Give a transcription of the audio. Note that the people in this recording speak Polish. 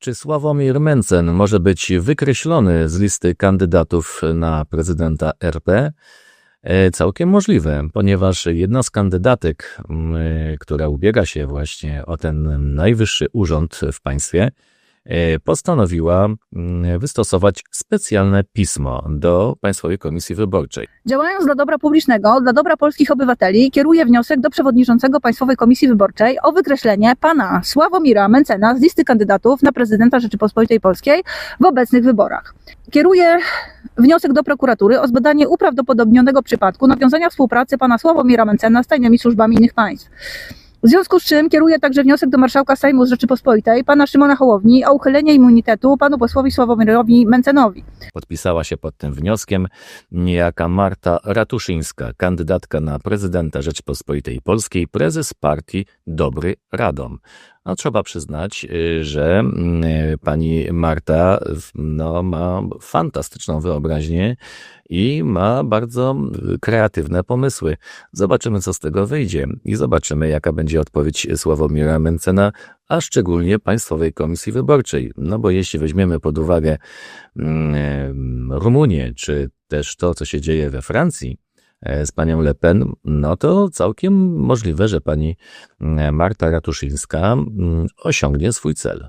Czy Sławomir Mencen może być wykreślony z listy kandydatów na prezydenta RP? E, Całkiem możliwe, ponieważ jedna z kandydatek, e, która ubiega się właśnie o ten najwyższy urząd w państwie, postanowiła m, wystosować specjalne pismo do Państwowej Komisji Wyborczej. Działając dla dobra publicznego, dla dobra polskich obywateli, kieruję wniosek do przewodniczącego Państwowej Komisji Wyborczej o wykreślenie pana Sławomira Mencena z listy kandydatów na prezydenta Rzeczypospolitej Polskiej w obecnych wyborach. Kieruję wniosek do prokuratury o zbadanie uprawdopodobnionego przypadku nawiązania współpracy pana Sławomira Mencena z tajnymi służbami innych państw. W związku z czym kieruję także wniosek do marszałka Sejmu z Rzeczypospolitej, pana Szymona Hołowni, o uchylenie immunitetu panu posłowi Sławomirowi Mencenowi. Podpisała się pod tym wnioskiem niejaka Marta Ratuszyńska, kandydatka na prezydenta Rzeczypospolitej Polskiej, prezes partii Dobry Radom. No, trzeba przyznać, y, że mm, y, pani Marta no, ma fantastyczną wyobraźnię i ma bardzo y, kreatywne pomysły. Zobaczymy, co z tego wyjdzie i zobaczymy, jaka będzie odpowiedź Sławomira Mencena, a szczególnie Państwowej Komisji Wyborczej. No bo jeśli weźmiemy pod uwagę mm, Rumunię, czy też to, co się dzieje we Francji z panią Le Pen, no to całkiem możliwe, że pani mm, Marta Ratuszyńska mm, osiągnie swój cel.